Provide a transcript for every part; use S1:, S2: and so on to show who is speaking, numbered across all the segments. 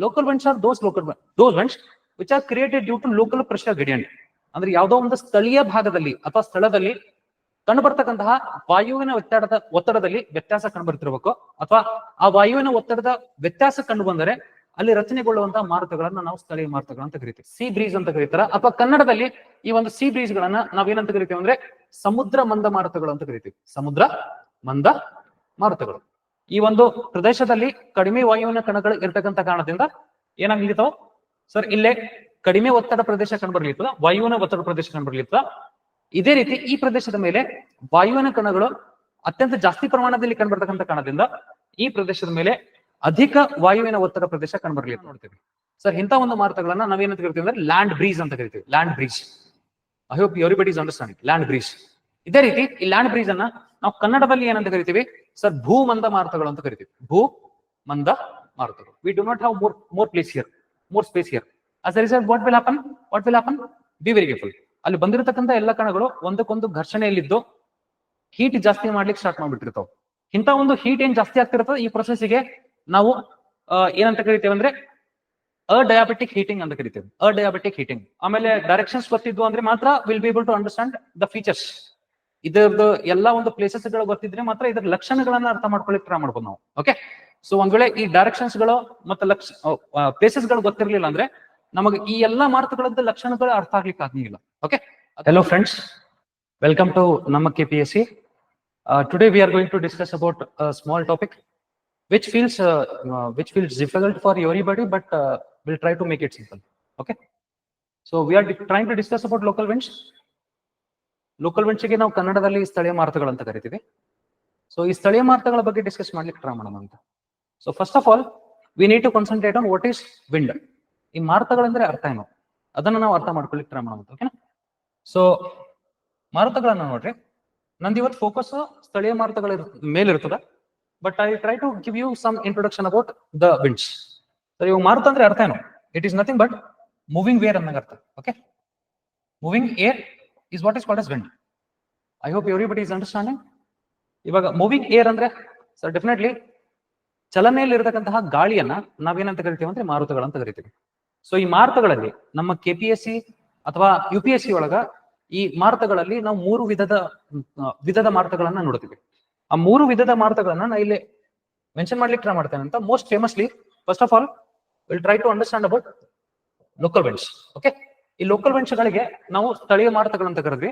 S1: Local winds are those local those winds which are created due to local pressure gradient ಅಂದ್ರೆ ಯಾವುದೋ ಒಂದು ಸ್ಥಳೀಯ ಭಾಗದಲ್ಲಿ ಅಥವಾ ಸ್ಥಳದಲ್ಲಿ ಕಂಡುಬರ್ತಕ್ಕಂತಹ ವಾಯುವಿನ ಒತ್ತಡದ ಒತ್ತಡದಲ್ಲಿ ವ್ಯತ್ಯಾಸ ಕಂಡುಬರ್ತಿರ್ಬೇಕು ಅಥವಾ ಆ ವಾಯುವಿನ ಒತ್ತಡದ ವ್ಯತ್ಯಾಸ ಕಂಡು ಬಂದರೆ ಅಲ್ಲಿ ರಚನೆಗೊಳ್ಳುವಂತಹ ಮಾರುತಗಳನ್ನ ನಾವು ಸ್ಥಳೀಯ ಮಾರುತಗಳು ಅಂತ ಕರಿತೀವಿ. ಸಿ ಬ್ರೀಜ್ ಅಂತ ಕರೀತಾರ. ಅಥವಾ ಕನ್ನಡದಲ್ಲಿ ಈ ಒಂದು ಸಿ ಬ್ರೀಸ್ ಗಳನ್ನ ನಾವೇನಂತ ಕರಿತೀವಿ ಅಂದ್ರೆ ಸಮುದ್ರ ಮಂದ ಮಾರುತಗಳು ಅಂತ ಕರಿತೀವಿ. ಸಮುದ್ರ ಮಂದ ಮಾರುತಗಳು. ಈ ಒಂದು ಪ್ರದೇಶದಲ್ಲಿ ಕಡಿಮೆ ವಾಯುವಿನ ಕಣಗಳು ಇರತಕ್ಕಂತ ಕಾರಣದಿಂದ ಏನಾಗ್ಲಿತ್ತಾವ ಸರ್, ಇಲ್ಲೇ ಕಡಿಮೆ ಒತ್ತಡ ಪ್ರದೇಶ ಕಂಡುಬರ್ಲಿತ್ತದ ವಾಯುವಿನ ಒತ್ತಡ ಪ್ರದೇಶ ಕಂಡುಬರ್ಲಿತ್ತದ ಇದೇ ರೀತಿ ಈ ಪ್ರದೇಶದ ಮೇಲೆ ವಾಯುವಿನ ಕಣಗಳು ಅತ್ಯಂತ ಜಾಸ್ತಿ ಪ್ರಮಾಣದಲ್ಲಿ ಕಂಡುಬರ್ತಕ್ಕಂಥ ಕಾರಣದಿಂದ ಈ ಪ್ರದೇಶದ ಮೇಲೆ ಅಧಿಕ ವಾಯುವಿನ ಒತ್ತಡ ಪ್ರದೇಶ ಕಂಡುಬರ್ಲಿ ಅಂತ ನೋಡ್ತೀವಿ. ಸರ್ ಇಂತ ಒಂದು ಮಾರುತಗಳನ್ನ ನಾವೇನಂತ ಕರಿತೀವಿ ಅಂದ್ರೆ ಲ್ಯಾಂಡ್ ಬ್ರೀಜ್ ಅಂತ ಕರಿತೀವಿ. Land breeze. I hope everybody understanding land breeze. ಇದೇ ರೀತಿ ಈ ಲ್ಯಾಂಡ್ ಬ್ರೀಜ್ ಅನ್ನ ನಾವು ಕನ್ನಡದಲ್ಲಿ ಏನಂತ ಕರಿತೀವಿ? ಸರ್, ಭೂ ಮಂದ ಮಾರುತಗಳು ಅಂತ ಕರಿತೀವಿ. ಭೂ ಮಂದ ಮಾರುತಗಳು. We do not have more more place here more space here as result what will happen? What will happen? Be very careful. ಅಲ್ಲಿ ಬಂದಿರತಕ್ಕಂತ ಎಲ್ಲ ಕಣಗಳು ಒಂದಕ್ಕೊಂದು ಘರ್ಷಣೆಯಲ್ಲಿದ್ದು ಹೀಟ್ ಜಾಸ್ತಿ ಮಾಡ್ಲಿಕ್ಕೆ ಸ್ಟಾರ್ಟ್ ಮಾಡ್ಬಿಟ್ಟಿರ್ತಾವ. ಇಂಥ ಒಂದು ಹೀಟ್ ಏನ್ ಜಾಸ್ತಿ ಆಗ್ತಿರ್ತದೆ ಈ ಪ್ರೊಸೆಸ್ಗೆ ನಾವು ಏನಂತ ಕರಿತೇವೆ ಅಂದ್ರೆ ಅಡಯಾಬಿಟಿಕ್ ಹೀಟಿಂಗ್ ಅಂತ ಕರಿತೇವೆ. ಅಡಯಾಬಿಟಿಕ್ ಹೀಟಿಂಗ್ ಆಮೇಲೆ ಡೈರೆಕ್ಷನ್ಸ್ ಗೊತ್ತಿದ್ವು ಅಂದ್ರೆ ಮಾತ್ರ will be able to understand the features ಇದ್ರದ್ದು ಎಲ್ಲ ಒಂದು ಪ್ಲೇಸಸ್ಗಳು ಗೊತ್ತಿದ್ರೆ ಮಾತ್ರ ಇದ್ರ ಲಕ್ಷಣಗಳನ್ನ ಅರ್ಥ ಮಾಡ್ಕೊಳ್ಳಿಕ್ ಟ್ರೈ ಮಾಡ್ಬೋದು ನಾವು. ಓಕೆ ಸೊ ಒಂದ್ ವೇಳೆ ಈ ಡೈರೆಕ್ಷನ್ಸ್ಗಳು ಮತ್ತೆ ಲಕ್ಷ ಪ್ಲೇಸಸ್ಗಳು ಗೊತ್ತಿರ್ಲಿಲ್ಲ ಅಂದ್ರೆ ನಮಗೆ ಈ ಎಲ್ಲಾ ಮಾರುತಗಳದ್ದು ಲಕ್ಷಣಗಳು ಅರ್ಥ ಆಗ್ಲಿಕ್ಕೆ ಆಗಂಗಿಲ್ಲ okay hello friends welcome to ನಮ್ಮ K P S C today we are going to discuss about small topic which feels which feels difficult for everybody but will try to make it to okay so we are trying to discuss about local to discuss about local winds local winds ಗೆ ನಾವು ಕನ್ನಡದಲ್ಲಿ ಸ್ಥಳೀಯ ಮಾರ್ಥಗಳು ಅಂತ ಕರಿತೀವಿ. So ಈ ಸ್ಥಳೀಯ ಮಾರುತಗಳ ಬಗ್ಗೆ ಡಿಸ್ಕಸ್ ಮಾಡ್ಲಿಕ್ಕೆ ಟ್ರೈ ಮಾಡೋಣ ಅಂತ. So first of all we need to concentrate on what is wind ಈ ಮಾರುತಗಳಂದ್ರೆ ಅರ್ಥ ಏನು? ಅದನ್ನ ನಾವು ಅರ್ಥ ಮಾಡ್ಕೊಳ್ಳಿಕ್ಕೆ ಟ್ರೈ ಮಾಡೋಣ ಓಕೆನಾ ಸೊ ಮಾರುತಗಳನ್ನ ನೋಡ್ರಿ. ನಂದು ಇವತ್ತು ಫೋಕಸ್ ಸ್ಥಳೀಯ ಮಾರುತಗಳ ಮೇಲಿರ್ತದ but I try to give you some introduction about the winds sir ಇವಾಗ ಮಾರುತ ಅಂದ್ರೆ ಅರ್ಥ ಏನು? It is nothing but moving air ಅನ್ನಂಗೆ ಅರ್ಥ okay moving air is what is called as wind I hope everybody is understanding ಇವಾಗ moving air ಅಂದ್ರೆ sir definitely ಚಲನೆಯಲ್ಲಿ ಇರತಕ್ಕಂತಹ ಗಾಳಿಯನ್ನ ನಾವೇನಂತ ಕರಿತೀವಿ ಅಂದ್ರೆ ಮಾರುತಗಳು ಅಂತ ಕರಿತೀವಿ. ಸೊ ಈ ಮಾರುತಗಳಲ್ಲಿ ನಮ್ಮ ಕೆ ಪಿ ಎಸ್ ಸಿ ಅಥವಾ ಯು ಪಿ ಎಸ್ ಸಿ ಒಳಗ ಈ ಮಾರುತಗಳಲ್ಲಿ ನಾವು ಮೂರು ವಿಧದ ವಿಧದ ಮಾರುತಗಳನ್ನ ನೋಡ್ತೀವಿ. ಆ ಮೂರು ವಿಧದ ಮಾರುತಗಳನ್ನ ನಾ ಇಲ್ಲಿ ಮೆನ್ಷನ್ ಮಾಡ್ಲಿಕ್ಕೆ ಟ್ರೈ ಮಾಡ್ತೇನೆ ಅಂತ most famously first of all will try to understand about local winds okay ಈ ಲೋಕಲ್ ಗಳಿಗೆ ನಾವು ಸ್ಥಳೀಯ ಮಾರುತಗಳಂತ ಕರೆದ್ವಿ.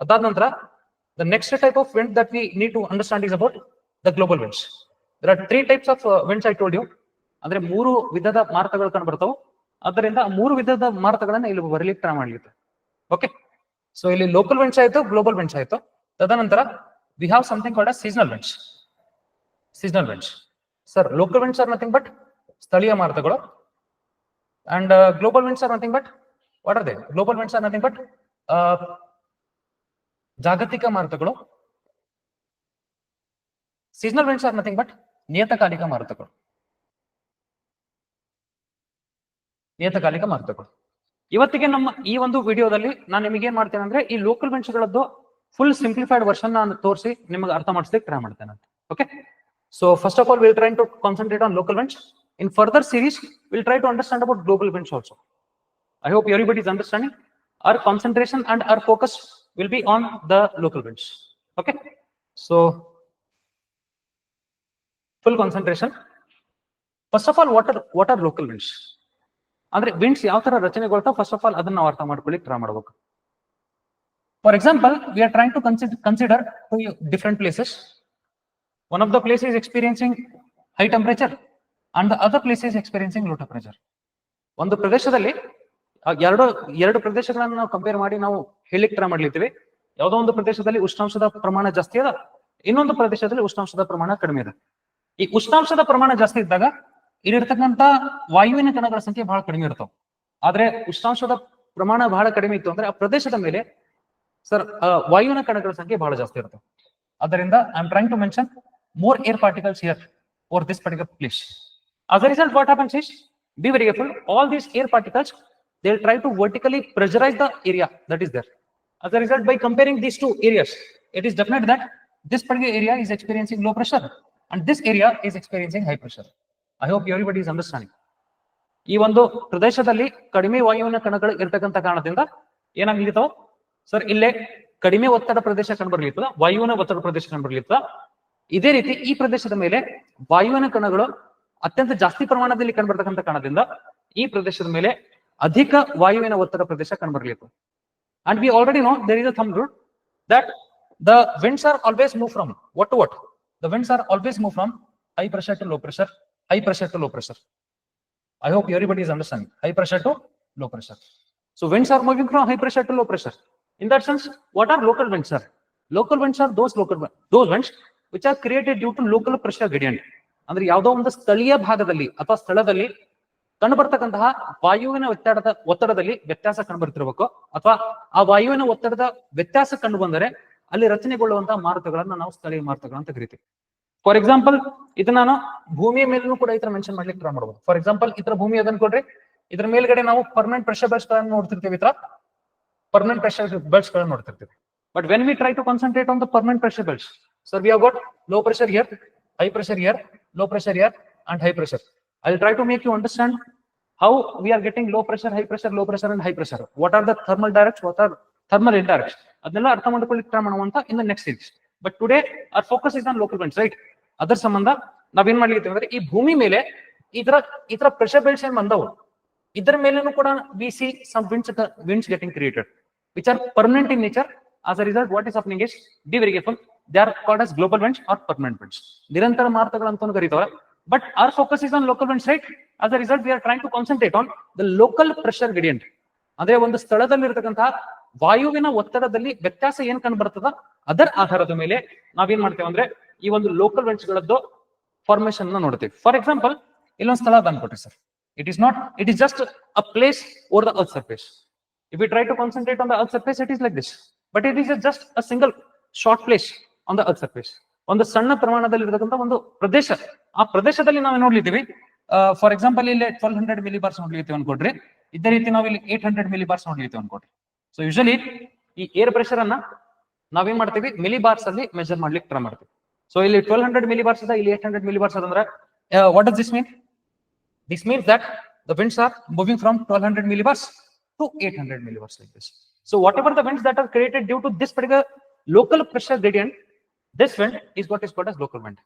S1: ಅದಾದ ನಂತರ the next type of wind that we need to understand is about the global winds there are three types of winds I told you ಅಂದ್ರೆ ಮೂರು ವಿಧದ ಮಾರುತಗಳು ಕಂಡು ಬರ್ತಾವೆ. ಆದ್ದರಿಂದ ಆ ಮೂರು ವಿಧದ ಮಾರುತಗಳನ್ನ ಇಲ್ಲಿ ಬರಲಿಕ್ಕೆ ಟ್ರೈ ಮಾಡಲಿತ್ತು ಓಕೆ ಸೊ ಇಲ್ಲಿ ಲೋಕಲ್ ವಿಂಡ್ಸ್ ಆಯಿತು ಗ್ಲೋಬಲ್ ವಿಂಡ್ಸ್ ಆಯಿತು. ತದನಂತರ we have something called seasonal winds seasonal winds sir local winds are nothing but ಸ್ಥಳೀಯ ಮಾರುತಗಳು and global winds are nothing but what are they global winds are nothing but ಜಾಗತಿಕ ಮಾರುತಗಳು. Seasonal winds are nothing but ನಿಯತಕಾಲಿಕ ಮಾರುತಗಳು. ನಿಯತಕಾಲಿಕ ಮಾರುತಗಳು. ಇವತ್ತಿಗೆ ನಮ್ಮ ಈ ಒಂದು ವಿಡಿಯೋದಲ್ಲಿ ನಾನು ನಿಮಗೆ ಏನ್ ಮಾಡ್ತೇನೆ ಅಂದ್ರೆ ಈ ಲೋಕಲ್ ಗಳದ್ದು ಫುಲ್ ಸಿಂಪ್ಲಿಫೈಡ್ ವರ್ಷನ್ ನಾನು ತೋರಿಸಿ ನಿಮಗೆ ಅರ್ಥ ಮಾಡಿಸ್ಲಿಕ್ಕೆ ಟ್ರೈ ಮಾಡ್ತೇನೆ. Okay so first of all will try to concentrate on local winds in further series will try to understand about global winds also I hope everybody is understanding our concentration and our focus will be on the local winds. Okay? So, full concentration. First of all, what are what are local winds? ಅಂದ್ರೆ winds ಯಾವ ತರ ರಚನೆಗೊಳ್ತಾವ first of all ಅದನ್ನ ನಾವು ಅರ್ಥ ಮಾಡ್ಕೊಳ್ಳಿಕ್ಕೆ try ಮಾಡ್ಬೇಕು. For example we are trying to consider two different places one of the place is experiencing high temperature and the other place is experiencing low temperature ಒಂದು ಪ್ರದೇಶದಲ್ಲಿ ಆ ಎರಡು ಎರಡು ಪ್ರದೇಶಗಳನ್ನ ನಾವು ಕಂಪೇರ್ ಮಾಡಿ ನಾವು ಹೇಳಿಕ್ ಟ್ರೈ ಮಾಡ್ಲಿತ್ತೀವಿ ಯಾವುದೋ ಒಂದು ಪ್ರದೇಶದಲ್ಲಿ ಉಷ್ಣಾಂಶದ ಪ್ರಮಾಣ ಜಾಸ್ತಿ ಅದ, ಇನ್ನೊಂದು ಪ್ರದೇಶದಲ್ಲಿ ಉಷ್ಣಾಂಶದ ಪ್ರಮಾಣ ಕಡಿಮೆ ಇದೆ ಈ ಉಷ್ಣಾಂಶದ ಪ್ರಮಾಣ ಜಾಸ್ತಿ ಇದ್ದಾಗ ಇಲ್ಲಿರ್ತಕ್ಕಂತ ವಾಯುವಿನ ಕಣಗಳ ಸಂಖ್ಯೆ ಬಹಳ ಕಡಿಮೆ ಇರ್ತಾವ. ಆದ್ರೆ ಉಷ್ಣಾಂಶದ ಪ್ರಮಾಣ ಬಹಳ ಕಡಿಮೆ ಇತ್ತು ಅಂದ್ರೆ ಆ ಪ್ರದೇಶದ ಮೇಲೆ ಸರ್ ವಾಯುವಿನ ಕಣಗಳ ಸಂಖ್ಯೆ ಬಹಳ ಜಾಸ್ತಿ ಇರ್ತವೆ. ಅದರಿಂದ I am trying to mention more air particles here or this particular place as a result what happens is be very careful, all these air particles they'll try to vertically pressurize the area that is there as a result by comparing these two areas it is definite that this particular area is experiencing low pressure and this area is experiencing high pressure i hope everybody is understanding ಈ ಒಂದು ಪ್ರದೇಶದಲ್ಲಿ ಕಡಿಮೆ ವಾಯುವಿನ ಕಣಗಳು ಇರ್ತಕ್ಕಂಥ ಕಾರಣದಿಂದ ಏನಾಗ್ಲಿತ್ತಾವ sir ಇಲ್ಲೇ ಕಡಿಮೆ ಒತ್ತಡ ಪ್ರದೇಶ ಕಂಡುಬರ್ಲಿತ್ತದ ವಾಯುವಿನ ಒತ್ತಡ ಪ್ರದೇಶ ಕಂಡುಬರ್ಲಿತ್ತದ ಇದೇ ರೀತಿ ಈ ಪ್ರದೇಶದ ಮೇಲೆ ವಾಯುವಿನ ಕಣಗಳು ಅತ್ಯಂತ ಜಾಸ್ತಿ ಪ್ರಮಾಣದಲ್ಲಿ ಕಂಡುಬರ್ತಕ್ಕಂಥ ಕಾರಣದಿಂದ ಈ ಪ್ರದೇಶದ ಮೇಲೆ ಅಧಿಕ ವಾಯುವಿನ ಒತ್ತಡ ಪ್ರದೇಶ ಕಂಡುಬರ್ಲಿತ್ತು and we already know there is a thumb rule that the winds are always move from what to what the winds are always move from high pressure to low pressure high pressure to low pressure i hope everybody is understanding high pressure to low pressure so winds are moving from high pressure to low pressure in that sense what are local winds sir local winds are those local wi- those winds which are created due to local pressure gradient ಅಂದ್ರೆ ಯಾವುದೋ ಒಂದು ಸ್ಥಳೀಯ ಭಾಗದಲ್ಲಿ ಅಥವಾ ಸ್ಥಳದಲ್ಲಿ ಕಂಡು ಬರ್ತಕ್ಕಂತಹ ವಾಯುವಿನ ಒತ್ತಡದ, ಒತ್ತಡದಲ್ಲಿ ವ್ಯತ್ಯಾಸ ಕಂಡು ಬರ್ತಿರ್ಬೇಕು ಅಥವಾ ಆ ವಾಯುವಿನ ಒತ್ತಡದ ವ್ಯತ್ಯಾಸ ಕಂಡು ಬಂದರೆ ಅಲ್ಲಿ ರಚನೆಗೊಳ್ಳುವಂತಹ ಮಾರುತಗಳನ್ನ ನಾವು ಸ್ಥಳೀಯ ಮಾರುತಗಳು ಅಂತ ಕರಿತೀವಿ. ಫಾರ್ ಎಕ್ಸಾಂಪಲ್ ಇದನ್ನ ನಾನು ಭೂಮಿಯ ಮೇಲೂ ಕೂಡ ಇತರ ತರ ಮೆನ್ಷನ್ ಮಾಡ್ಲಿಕ್ಕೆ ಟ್ರೈ ಮಾಡಬಹುದು ಫಾರ್ ಎಕ್ಸಾಂಪಲ್ ಇತರ ತರ ಭೂಮಿ ಅದನ್ನ ಕೊಡ್ರಿ. ಇದ್ರ ಮೇಲ್ಗಡೆ ನಾವು ಪರ್ಮನೆಂಟ್ ಪ್ರೆಷರ್ ಬೆಲ್ಸ್ ಗಳನ್ನ ನೋಡ್ತಿರ್ತೀವಿ ಇತರ ಪರ್ಮನೆಂಟ್ ಪ್ರೆಷರ್ ಬೆಲ್ಸ್ ಗಳನ್ನ ನೋಡ್ತಿರ್ತೀವಿ. But when we try to concentrate on the permanent pressure belts sir we have got low pressure area high pressure area low pressure area and high pressure will try to make you understand how we are getting low pressure, high pressure, low pressure, and high pressure. What are the thermal directs? What are thermal indirects? ಅದನ್ನೆಲ್ಲ ಅರ್ಥ ಮಾಡ್ಕೊಳ್ಳಿಕ್ಕೆ try ಮಾಡುವಂತ in the next series but today our focus is on local bends right ಅದರ ಸಂಬಂಧ ನಾವೇನ್ ಮಾಡ್ಲಿಕ್ಕೆ ಅಂದ್ರೆ ಈ ಭೂಮಿ ಮೇಲೆ ಈ ತರ ಈ ತರ ಪ್ರೆಷರ್ ಬೆಲ್ಟ್ಸ್ ಏನ್ ಬಂದವು? ಇದರ ಮೇಲೇನು ಕೂಡ we see some winds winds getting created which are permanent in nature as a result what is happening is careful they are called as global winds are permanent winds ನಿರಂತರ ಮಾರುತಗಳು ಅಂತ ಕರೀತಾವ but our focus is on local winds, right? As a result we are trying to concentrate on the local pressure gradient. ಅಂದ್ರೆ ಒಂದು ಸ್ಥಳದಲ್ಲಿ ಇರತಕ್ಕಂತಹ ವಾಯುವಿನ ಒತ್ತಡದಲ್ಲಿ ವ್ಯತ್ಯಾಸ ಏನ್ ಕಂಡು ಬರ್ತದ ಅದರ ಆಧಾರದ ಮೇಲೆ ನಾವೇನ್ ಮಾಡ್ತೇವೆ ಅಂದ್ರೆ ಈ ಒಂದು ಲೋಕಲ್ ವೆಂಟ್ಸ್ ಗಳದ್ದು ಫಾರ್ಮೇಶನ್ ನೋಡ್ತೀವಿ. ಫಾರ್ ಎಕ್ಸಾಂಪಲ್ ಇಲ್ಲೊಂದು ಸ್ಥಳ ಬಂದ್ಕೊಟ್ರಿ sir it is not it is just a place or the earth surface if you try to concentrate on the earth surface it is like this but it is just a single short place on the earth surface ಒಂದು ಸಣ್ಣ ಪ್ರಮಾಣದಲ್ಲಿ ಇರತಕ್ಕಂಥ ಒಂದು ಪ್ರದೇಶ. ಆ ಪ್ರದೇಶದಲ್ಲಿ ನಾವು ನೋಡ್ಲಿದ್ದೀವಿ. ಫಾರ್ ಎಕ್ಸಾಂಪಲ್ ಇಲ್ಲಿ ಟ್ವೆಲ್ ಹಂಡ್ರೆಡ್ ಮಿಲಿ ಬಾರ್ಸ್ ನೋಡ್ಲಿತ್ತೀವಿ ಅನ್ಕೊಡ್ರಿ ಇದೇ ರೀತಿ ನಾವು ಇಲ್ಲಿ ಏಟ್ ಹಂಡ್ರೆಡ್ ಮಿಲಿ ಬಾರ್ಸ್ ನೋಡ್ಲಿತ್ತೀವಿ ಅನ್ಕೊಡ್ರಿ. ಸೊ ಯೂಶಲಿ ಈ ಏರ್ ಪ್ರೆಷರ್ ಅನ್ನ ನಾವೇನ್ ಮಾಡ್ತೀವಿ? ಮಿಲಿ ಬಾರ್ಸ್ ಅಲ್ಲಿ ಮೆಜರ್ ಮಾಡ್ಲಿಕ್ಕೆ ಟ್ರೈ ಮಾಡ್ತೀವಿ. ಸೊ ಇಲ್ಲಿ ಟ್ವೆಲ್ ಹಂಡ್ರೆಡ್ ಮಿಲಿ ಬಾರ್ಸ್ ಇದೆ ಇಲ್ಲಿ ಏಟ್ ಹಂಡ್ರೆಡ್ ಮಿಲಿ ಬಾರ್ಸ್ ಅಂದ್ರೆ what does this mean this means that the winds are moving from 1200 millibars to 800 millibars like this. So whatever the winds that are created due to this particular local pressure gradient, this wind is what is called as local wind.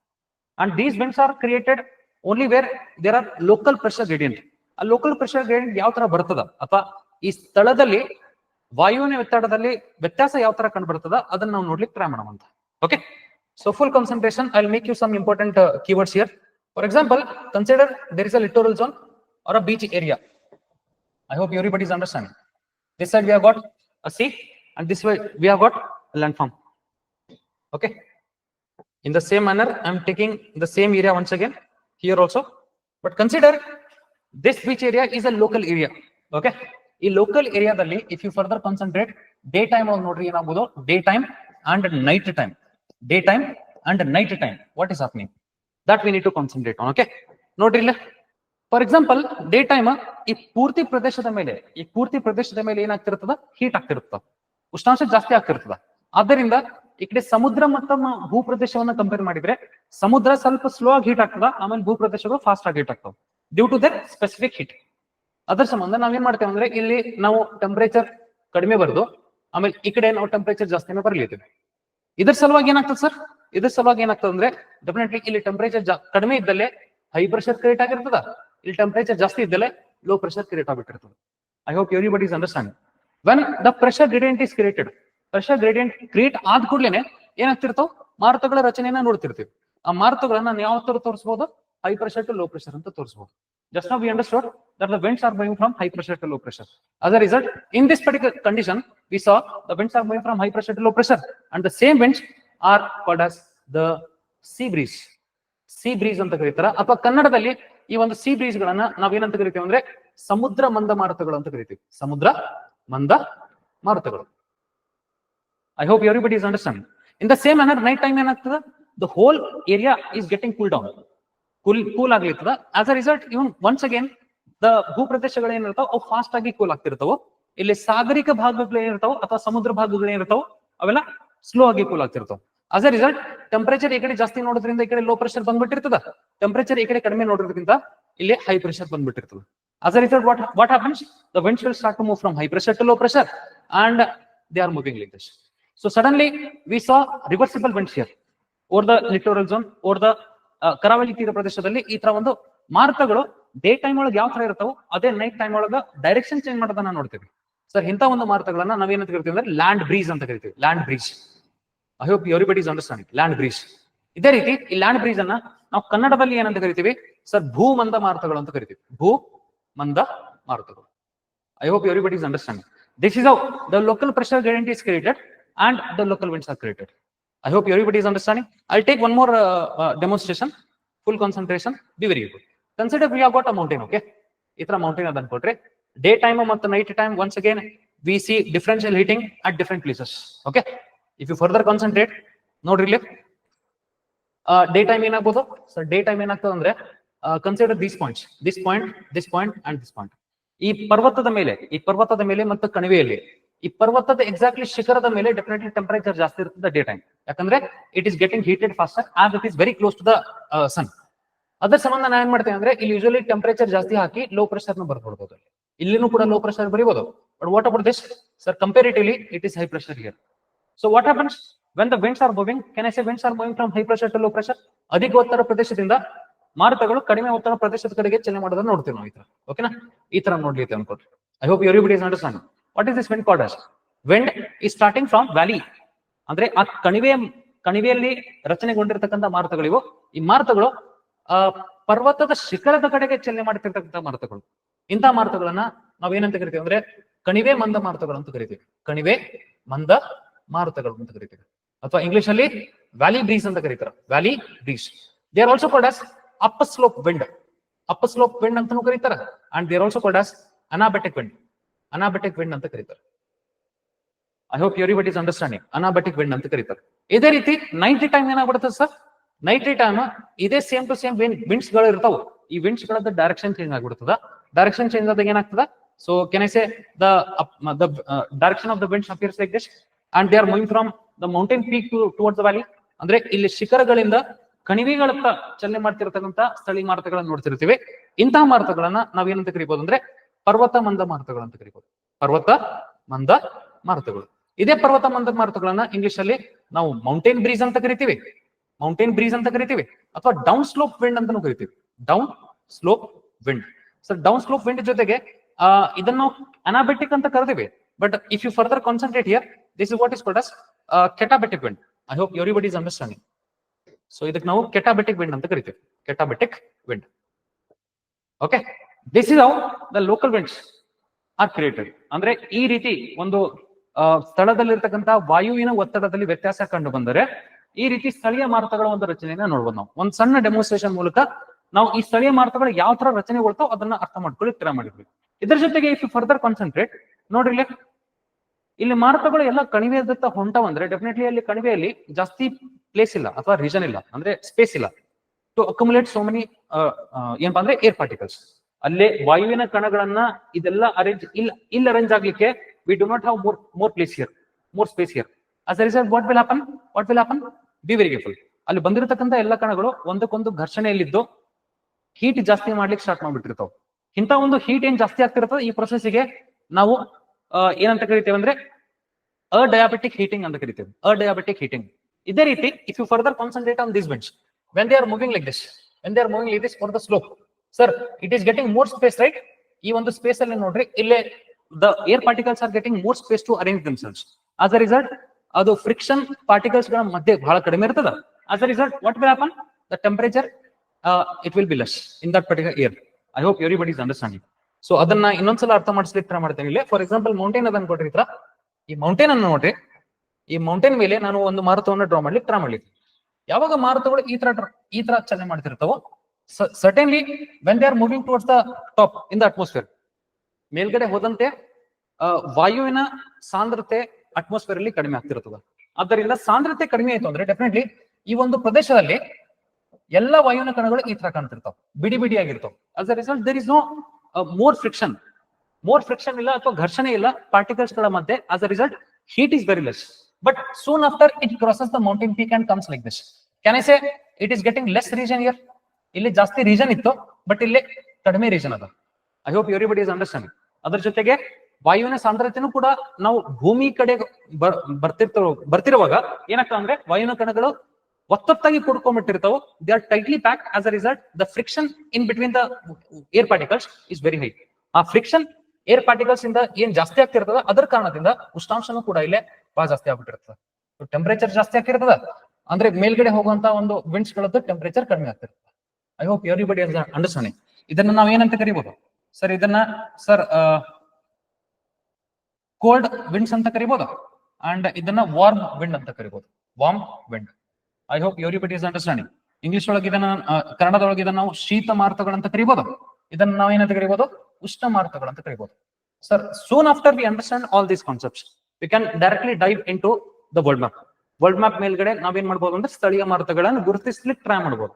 S1: And these winds are created only where there are local pressure gradient. ಆ local pressure gradient ಯಾವ ತರ ಬರ್ತದ ಅಥವಾ ಈ ಸ್ಥಳದಲ್ಲಿ ವಾಯುವಿನ ಒತ್ತಡದಲ್ಲಿ ವ್ಯತ್ಯಾಸ ಯಾವ ತರ ಕಂಡು ಬರ್ತದ ಅದನ್ನ ನಾವು ನೋಡ್ಲಿಕ್ಕೆ ಟ್ರೈ ಮಾಡೋಣ okay so full concentration I make you some important keywords here for example consider there is a littoral zone or a beach area. I hope everybody is understanding. This side we have got a sea, and this way we have got a landform. Okay. In the same manner, I'm taking the same area once again here also. But consider this beach area is a local area. Okay. ಈ local ಏರಿಯಾದಲ್ಲಿ if you further concentrate day time ಒಳಗೆ ನೋಡ್ರಿ ಏನಾಗ್ಬೋದು? Day time and night time day time and night time what is happening that we need to concentrate okay ನೋಡ್ರಿ ಇಲ್ಲ? For example day time ಈ ಪೂರ್ತಿ ಪ್ರದೇಶದ ಮೇಲೆ ಈ ಪೂರ್ತಿ ಪ್ರದೇಶದ ಮೇಲೆ ಏನಾಗ್ತಿರ್ತದ? ಹೀಟ್ ಆಗ್ತಿರ್ತದ ಉಷ್ಣಾಂಶ ಜಾಸ್ತಿ ಆಗ್ತಿರ್ತದ. ಆದ್ದರಿಂದ ಈ ಕಡೆ ಸಮುದ್ರ ಮತ್ತು ಭೂಪ್ರದೇಶವನ್ನು ಕಂಪೇರ್ ಮಾಡಿದ್ರೆ, ಸಮುದ್ರ ಸ್ವಲ್ಪ ಸ್ಲೋ ಆಗಿ ಹೀಟ್ ಆಗ್ತದ, ಆಮೇಲೆ ಭೂಪ್ರದೇಶಗಳು ಫಾಸ್ಟ್ ಆಗಿ ಹೀಟ್ ಆಗ್ತವೆ. Due to their specific heat ಅದರ ಸಂಬಂಧ ನಾವೇನ್ ಮಾಡ್ತೇವೆ ಅಂದ್ರೆ, ಇಲ್ಲಿ ನಾವು ಟೆಂಪರೇಚರ್ ಕಡಿಮೆ ಬರೋದು, ಆಮೇಲೆ ಈ ಕಡೆ ನಾವು ಟೆಂಪರೇಚರ್ ಜಾಸ್ತಿನೇ ಬರ್ಲಿದ್ದೀವಿ ಇದ್ರ ಸಲುವಾಗಿ ಏನಾಗ್ತದೆ ಸರ್ ಇದ್ರ ಸಲುವಾಗಿ ಏನಾಗ್ತದೆ ಅಂದ್ರೆ ಡೆಫಿನೆಟ್ಲಿ ಇಲ್ಲಿ ಟೆಂಪರೇಚರ್ ಕಡಿಮೆ ಇದ್ದಲ್ಲೇ ಹೈ ಪ್ರೆಷರ್ ಕ್ರಿಯೇಟ್ ಆಗಿರ್ತದ. ಇಲ್ಲಿ ಟೆಂಪರೇಚರ್ ಜಾಸ್ತಿ ಇದ್ದಲ್ಲೇ low pressure create ಆಗಿಬಿಟ್ಟಿರ್ತದೆ. I hope everybody is understand when the pressure gradient is created pressure gradient create ಆದ ಕೂಡಲೇ ಏನಾಗ್ತಿರ್ತಾವ? ಮಾರುತಗಳ ರಚನೆಯನ್ನ ನೋಡ್ತಿರ್ತೀವಿ. ಆ ಮಾರುತಗಳನ್ನ ನಾವು ಯಾವ ತರ ತೋರಿಸಬಹುದು high pressure to low pressure ಅಂತ ತೋರಿಸಬಹುದು ಜಸ್ಟ್ ನಾವು we understood that the winds are going from high pressure to low pressure. As a result, in this particular condition, we saw the winds are from from high pressure to low pressure, and the same winds are called as the sea breeze. Sea breeze ಅಂತ ಕರೀತಾರ. ಅಥವಾ ಕನ್ನಡದಲ್ಲಿ ಈ ಒಂದು C breeze ಗಳನ್ನ ನಾವೇನಂತ ಕರಿತೀವಿ ಅಂದ್ರೆ ಸಮುದ್ರ ಮಂದ ಮಾರುತಗಳು ಅಂತ ಕರಿತೀವಿ. ಸಮುದ್ರ ಮಂದ ಮಾರುತಗಳು. I hope everybody is understand in the same manner night time ಏನಾಗ್ತದ? The whole area is getting cool down cool cool ಆಗ್ಲಿರ್ತದ. As a result even once again the ಭೂ ಪ್ರದೇಶಗಳು ಏನಿರ್ತಾವ ಅವು ಫಾಸ್ಟ್ ಆಗಿ ಕೂಲ್ ಆಗ್ತಿರ್ತಾವ. ಇಲ್ಲಿ ಸಾಗರಿಕ ಭಾಗಗಳು ಏನಿರ್ತಾವ ಅಥವಾ ಸಮುದ್ರ ಭಾಗಗಳು ಏನಿರ್ತಾವ ಅವೆಲ್ಲ ಸ್ಲೋ ಆಗಿ ಕೂಲ್ ಆಗ್ತಿರ್ತಾವ. ಆಸ್ ಅ ರಿಸಲ್ಟ್ ಟೆಂಪರೇಚರ್ ಈ ಕಡೆ ಜಾಸ್ತಿ ನೋಡೋದ್ರಿಂದ ಈ ಕಡೆ ಲೋ ಪ್ರೆಷರ್ ಬಂದ್ಬಿಟ್ಟಿರ್ತದ. ಟೆಂಪರೇಚರ್ ಈ ಕಡೆ ಕಡಿಮೆ ನೋಡೋದ್ರಿಂದ ಇಲ್ಲಿ ಹೈ ಪ್ರೆಷರ್ ಬಂದ್ಬಿಟ್ಟಿರ್ತದ. A result, what, what happens? The winds will start to move from high pressure to low pressure and they are moving like this. So suddenly we saw reversible winds here. Over the littoral zone, over the ಕರಾವಳಿ ತೀರ ಪ್ರದೇಶದಲ್ಲಿ ಈ ತರ ಒಂದು ಮಾರುತಗಳು day time ಒಳಗೆ ಯಾವ ತರ ಇರ್ತಾವೋ ಅದೇ ನೈಟ್ ಟೈಮ್ ಒಳಗ ಡೈರೆಕ್ಷನ್ ಚೇಂಜ್ ಮಾಡೋದನ್ನ ನೋಡ್ತೀವಿ. ಸರ್ ಇಂಥ ಒಂದು ಮಾರುತಗಳನ್ನ ನಾವೇನಂತ ಕರಿತೀವಿ ಅಂದ್ರೆ ಲ್ಯಾಂಡ್ ಬ್ರೀಜ್ ಅಂತ ಕರಿತೀವಿ. Land breeze I hope everybody is understanding land breeze ಇದೇ ರೀತಿ ಈ ಲ್ಯಾಂಡ್ ಬ್ರೀಜ್ ಅನ್ನ ನಾವು ಕನ್ನಡದಲ್ಲಿ ಏನಂತ ಕರಿತೀವಿ? ಸರ್ ಭೂ ಮಂದ ಮಾರುತಗಳು ಅಂತ ಕರಿತೀವಿ. ಭೂ ಮಂದ ಮಾರುತಗಳು. I hope everybody is understanding this is how the local pressure gradient is created. and the local winds are created. I hope everybody is understanding. I'll take one more uh, uh, demonstration. Full concentration. Be very good. Consider we have got a mountain, okay? Itra mountain ಅದ ಅನ್ಕೊಟ್ರಿ day time ಮತ್ತು night time once again we see differential heating at different places okay if you further concentrate ನೋಡ್ರಿ ಇಲ್ಲಿ day time ಏನಾಗ್ಬೋದು sir day time ಏನಾಗ್ತದೆ ಅಂದ್ರೆ consider these points this point this point and this point ಈ ಪರ್ವತದ ಮೇಲೆ ಈ ಪರ್ವತದ ಮೇಲೆ ಮತ್ತು ಕಣಿವೆಯಲ್ಲಿ ಈ ಪರ್ವತದ ಎಕ್ಸಾಕ್ಟ್ಲಿ ಶಿಖರದ ಮೇಲೆ ಡೆಫಿನೆಟ್ಲಿ ಟೆಂಪರೇಚರ್ ಜಾಸ್ತಿ ಇರ್ತದೆ ಡೇ ಟೈಮ್ ಯಾಕಂದ್ರೆ it is getting heated faster and it is very close to the sun ಅದರ ಸಂಬಂಧ ನಾನು ಏನ್ ಮಾಡ್ತೇನೆ ಅಂದ್ರೆ ಇಲ್ಲಿ ಯೂಶಲಿ ಟೆಂಪರೇಚರ್ ಜಾಸ್ತಿ ಹಾಕಿ ಲೋ ಪ್ರೆಷರ್ನ ಬರ್ಕೊಡ್ಬೋದು ಅಲ್ಲಿ. ಇಲ್ಲಿನೂ ಕೂಡ low pressure ಬರೀಬಹುದು but what about this sir comparatively it is high pressure here so what happens when the winds are moving can I say winds are moving from high pressure to low pressure ಅಧಿಕ ಒತ್ತಡ ಪ್ರದೇಶದಿಂದ ಮಾರುತಗಳು ಕಡಿಮೆ ಒತ್ತಡ ಪ್ರದೇಶದ ಕಡೆಗೆ ಚಲನೆ ಮಾಡೋದನ್ನ ನೋಡ್ತೀವಿ ನಾವು ಈ ತರ ಓಕೆನಾ ಈ ತರ ನೋಡ್ಲಿಕ್ಕೆ ಅನ್ಕೊಟ್ರಿ I hope everybody is understand what is this wind as wind ಈ ಸ್ಟಾರ್ಟಿಂಗ್ ಫ್ರಮ್ ವ್ಯಾಲಿ ಅಂದ್ರೆ ಆ ಕಣಿವೆ, ಕಣಿವೆಯಲ್ಲಿ ರಚನೆಗೊಂಡಿರ್ತಕ್ಕಂಥ ಮಾರುತಗಳಿವು ಈ ಮಾರುತಗಳು, ಆ, ಪರ್ವತದ ಶಿಖರದ ಕಡೆಗೆ ಚಲನೆ ಮಾಡ್ತಿರ್ತಕ್ಕಂಥ ಮಾರುತಗಳು. ಇಂಥ ಮಾರುತಗಳನ್ನ ನಾವೇನಂತ ಕರಿತೀವಿ ಅಂದ್ರೆ ಕಣಿವೆ ಮಂದ ಮಾರುತಗಳು ಅಂತ ಕರಿತೀವಿ. ಕಣಿವೆ ಮಂದ ಮಾರುತಗಳು ಅಂತ ಕರಿತೀವಿ. ಅಥವಾ ಇಂಗ್ಲಿಷ್ ಅಲ್ಲಿ ವ್ಯಾಲಿ ಬ್ರೀಸ್ ಅಂತ ಕರೀತಾರೆ. Valley breeze they are also called as up slope wind up slope wind ಅಂತಾನು ಕರೀತಾರೆ. And they are also called as anabatic wind anabatic wind ಅಂತ ಕರೀತಾರೆ. I hope everybody is understanding anabatic wind ಅಂತ ಕರೀತಾರೆ. ಇದೇ ರೀತಿ ನೈಂಟಿ ಟೈಮ್ ಏನಾಗ್ಬಿಡುತ್ತೆ sir night time ಇದೇ ಸೇಮ್ ಟು ಸೇಮ್ ವಿಂಡ್ಸ್ಗಳು ಇರ್ತಾವ. ಈ ವಿಂಡ್ಸ್ ಗಳದ್ದು ಡೈರೆಕ್ಷನ್ ಚೇಂಜ್ ಆಗ್ಬಿಡ್ತದ. ಡೈರೆಕ್ಷನ್ ಚೇಂಜ್ ಆದಾಗ ಏನಾಗ್ತದ? So can I say the direction of the winds appears like this and they are moving from the mountain peak to towards the valley ಅಂದ್ರೆ ಇಲ್ಲಿ ಶಿಖರಗಳಿಂದ ಕಣಿವೆಗಳತ್ತ ಚಲನೆ ಮಾಡ್ತಿರ್ತಕ್ಕಂಥ ಸ್ಥಳೀಯ ಮಾರುತಗಳನ್ನ ನೋಡ್ತಿರ್ತೀವಿ. ಇಂತಹ ಮಾರುತಗಳನ್ನ ನಾವೇನಂತ ಕರಿಬಹುದು ಅಂದ್ರೆ ಪರ್ವತ ಮಂದ ಮಾರುತಗಳು ಅಂತ ಕರಿಬಹುದು ಪರ್ವತ ಮಂದ ಮಾರುತಗಳು. ಇದೇ ಪರ್ವತ ಮಂದ ಮಾರುತಗಳನ್ನ ಇಂಗ್ಲಿಷ್ ಅಲ್ಲಿ ನಾವು ಮೌಂಟೇನ್ ಬ್ರೀಸ್ ಅಂತ ಕರಿತೀವಿ. ಮೌಂಟೇನ್ ಬ್ರೀಸ್ ಅಂತ ಕರಿತೀವಿ. ಅಥವಾ ಡೌನ್ ಸ್ಲೋಪ್ ವಿಂಡ್ ಅಂತಾನೂ ಕರಿತೀವಿ. Down slope wind sir down slope wind ಜೊತೆಗೆ ಇದನ್ನು ಅನಾಬೆಟಿಕ್ ಅಂತ ಕರಿತೀವಿ but if you further concentrate here this is what is called as katabatic wind I hope everybody is understanding so ಇದಕ್ಕೆ ನಾವು katabatic wind ಅಂತ ಕರಿತೀವಿ. Katabatic wind okay this is how the local winds are created ಅಂದ್ರೆ ಈ ರೀತಿ ಒಂದು ಸ್ಥಳದಲ್ಲಿರ್ತಕ್ಕಂಥ ವಾಯುವಿನ ಒತ್ತಡದಲ್ಲಿ ವ್ಯತ್ಯಾಸ ಕಂಡು ಬಂದರೆ ಈ ರೀತಿ ಸ್ಥಳೀಯ ಮಾರುತಗಳ ಒಂದು ರಚನೆಯನ್ನ ನೋಡ್ಬೋದು ನಾವು. ಒಂದ್ ಸಣ್ಣ ಡೆಮೋನ್ಸ್ಟ್ರೇಷನ್ ಮೂಲಕ ನಾವು ಈ ಸ್ಥಳೀಯ ಮಾರುತಗಳು ಯಾವ ತರ ರಚನೆಗೊಳ್ತಾವ ಅದನ್ನ ಅರ್ಥ ಮಾಡ್ಕೊಳ್ಳಿ ಟ್ರೈ ಮಾಡಿದ್ವಿ ಇದ್ರ ಜೊತೆಗೆ ಇಫ್ ಯು ಫರ್ದರ್ ಕಾನ್ಸಂಟ್ರೇಟ್ ನೋಡ್ರಿ ಇಲ್ಲಿ ಇಲ್ಲಿ ಮಾರುತಗಳು ಎಲ್ಲ ಕಣಿವೆದತ್ತ ಹೊಂಟವಂದ್ರೆ ಡೆಫಿನೆಟ್ಲಿ ಅಲ್ಲಿ ಕಣಿವೆಯಲ್ಲಿ ಜಾಸ್ತಿ ಪ್ಲೇಸ್ ಇಲ್ಲ ಅಥವಾ ರೀಜನ್ ಇಲ್ಲ, ಅಂದ್ರೆ ಸ್ಪೇಸ್ ಇಲ್ಲ. ಟು ಅಕ್ಯುಮುಲೇಟ್ ಸೋ ಮೆನಿ ಏನಪ್ಪಾ ಅಂದ್ರೆ ಏರ್ ಪಾರ್ಟಿಕಲ್ಸ್ ಅಲ್ಲೇ ವಾಯುವಿನ ಕಣಗಳನ್ನ ಇದೆಲ್ಲ ಅರೇಂಜ್ ಇಲ್ಲ ಇಲ್ಲಿ ಅರೇಂಜ್ ಆಗ್ಲಿಕ್ಕೆ we do not have more more place here more space here as result what will happen what will happen be very careful ಅಲ್ಲಿ ಬಂದಿರತಕ್ಕಂತ ಎಲ್ಲ ಕಣಗಳು ಒಂದಕ್ಕೊಂದು ಘರ್ಷಣೆಯಲ್ಲಿದ್ದು ಹೀಟ್ ಜಾಸ್ತಿ ಮಾಡ್ಲಿಕ್ಕೆ ಸ್ಟಾರ್ಟ್ ಮಾಡ್ಬಿಟ್ಟಿರ್ತಾವ. ಇಂಥ ಒಂದು ಹೀಟ್ ಏನ್ ಜಾಸ್ತಿ ಆಗ್ತಿರ್ತದೆ? ಈ ಪ್ರೊಸೆಸ್ಗೆ ನಾವು ಏನಂತ ಕರಿತೇವೆ ಅಂದ್ರೆ ಅ ಡಯಾಬೆಟಿಕ್ ಹೀಟಿಂಗ್ ಅಂತ ಕರಿತೇವೆ. ಅಡಯಾಬಿಟಿಕ್ ಹೀಟಿಂಗ್ ಇದೇ ರೀತಿ if you further concentrate on this bench when they are moving like this when they are moving like this for the slope sir it is getting more space right ಈ ಒಂದು space ಅಲ್ಲಿ ನೋಡ್ರಿ, ಇಲ್ಲೇ the air particles are getting more space to arrange themselves as a result ಅದು friction ಪಾರ್ಟಿಕಲ್ಸ್ಗಳ ಮಧ್ಯೆ ಬಹಳ ಕಡಿಮೆ ಇರ್ತದ. As a result what will happen the temperature it will be less in that particular area I hope everybody is understanding so ಅದನ್ನ ಇನ್ನೊಂದ್ಸಲ ಅರ್ಥ ಮಾಡಿಸ್ಲಿಕ್ಕೆ ಟ್ರೈ ಮಾಡ್ತೇನೆ ಇಲ್ಲಿ. ಫಾರ್ ಎಕ್ಸಾಂಪಲ್ ಮೌಂಟೇನ್ ಅದನ್ನ ಇತ್ರ ಈ ಮೌಂಟೇನ್ ಅನ್ನು ನೋಡ್ರಿ. ಈ ಮೌಂಟೇನ್ ಮೇಲೆ ನಾನು ಒಂದು ಮಾರುತವನ್ನು ಡ್ರಾ ಮಾಡ್ಲಿಕ್ಕೆ ಟ್ರೈ ಮಾಡ್ಲಿಕ್ಕೆ. ಯಾವಾಗ ಮಾರುತಗಳು ಈ ತರ ಈ ತರ ಚಲನೆ ಮಾಡ್ತಿರ್ತಾವೋ certainly when they are moving towards the top in the atmosphere ಮೇಲ್ಗಡೆ ಹೋದಂತೆ ವಾಯುವಿನ ಸಾಂದ್ರತೆ ಅಟ್ಮಾಸ್ಫಿಯರ್ ಅಲ್ಲಿ ಕಡಿಮೆ ಆಗ್ತಿರ್ತದ ಆದ್ದರಿಂದ ಸಾಂದ್ರತೆ ಕಡಿಮೆ ಆಯ್ತು ಅಂದ್ರೆ ಡೆಫಿನೆಟ್ಲಿ ಈ ಒಂದು ಪ್ರದೇಶದಲ್ಲಿ ಎಲ್ಲ ವಾಯುವಿನ ಕಣಗಳು ಈ ತರ ಕಾಣ್ತಿರ್ತಾವ, ಬಿಡಿ ಬಿಡಿ ಆಗಿರ್ತಾವ. As a result there is no more friction more friction ಇಲ್ಲ ಅಥವಾ ಘರ್ಷಣೆ ಇಲ್ಲ ಪಾರ್ಟಿಕಲ್ಸ್ಗಳ ಮಧ್ಯೆ. As a result heat is very less but soon after it crosses the mountain peak and comes like this can I say it is getting less region area ಇಲ್ಲಿ ಜಾಸ್ತಿ reason ಇತ್ತು but ಇಲ್ಲಿ ಕಡಿಮೆ ರೀಸನ್ ಅದ. I hope everybody is understanding ಅದ್ರ ಜೊತೆಗೆ ವಾಯುವಿನ ಸಾಂದ್ರತೆನೂ ಕೂಡ ನಾವು ಭೂಮಿ ಕಡೆ ಬರ್ತಿರ್ತಾವ ಬರ್ತಿರುವಾಗ ಏನಾಗ್ತದೆ ಅಂದ್ರೆ ವಾಯುವಿನ ಕಣಗಳು ಒತ್ತೊತ್ತಾಗಿ ಕೂಡ್ಕೊಂಡ್ಬಿಟ್ಟಿರ್ತಾವೆ. They are tightly pack as a result the friction in between the air particles is very high ಆ ಫ್ರಿಕ್ಷನ್ ಏರ್ ಪಾರ್ಟಿಕಲ್ಸ್ ಇಂದ ಏನ್ ಜಾಸ್ತಿ ಆಗ್ತಿರ್ತದ ಅದರ ಕಾರಣದಿಂದ ಉಷ್ಣಾಂಶನೂ ಕೂಡ ಇಲ್ಲೇ ಬಹಳ ಜಾಸ್ತಿ ಆಗ್ಬಿಟ್ಟಿರ್ತದೆ. ಟೆಂಪರೇಚರ್ ಜಾಸ್ತಿ ಆಗ್ತಿರ್ತದ. ಅಂದ್ರೆ ಮೇಲ್ಗಡೆ ಹೋಗುವಂತ ಒಂದು ವಿಂಡ್ಸ್ ಗಳದ್ದು ಟೆಂಪರೇಚರ್ ಕಡಿಮೆ ಆಗ್ತಿರ್ತದೆ. ಐ ಹೋಪ್ ಎವ್ರಿಬಡಿ ಅಂಡರ್ಸ್ಟ್ಯಾಂಡಿಂಗ್ ಇದನ್ನ ನಾವು ಏನಂತ ಕರಿಬಹುದು ಸರ್ ಇದನ್ನ ಸರ್ ಕೋಲ್ಡ್ ವಿಂಡ್ಸ್ ಅಂತ ಕರಿಬಹುದು ಅಂಡ್ ಇದನ್ನ ವಾರ್ಮ್ ವಿಂಡ್ ಅಂತ ಕರಿಬಹುದು warm wind I hope everybody is understanding English ಒಳಗೆ ಇದನ್ನ ಕನ್ನಡದೊಳಗೆ ಇದನ್ನ ನಾವು ಶೀತ ಮಾರುತಗಳಂತ ಕರಿಬಹುದು ಇದನ್ನ ನಾವು ಏನಂತ ಕರಿಬಹುದು ಉಷ್ಣ ಮಾರುತಗಳಂತ ಕರಿಬಹುದು sir soon after we understand all these concepts we can directly dive into the world map world map ಮೇಲ್ಗಡೆ ನಾವೇನ್ ಮಾಡ್ಬೋದು ಅಂದ್ರೆ ಸ್ಥಳೀಯ ಮಾರುತಗಳನ್ನ ಗುರುತಿಸ್ಲಿಕ್ಕೆ ಟ್ರೈ ಮಾಡ್ಬೋದು.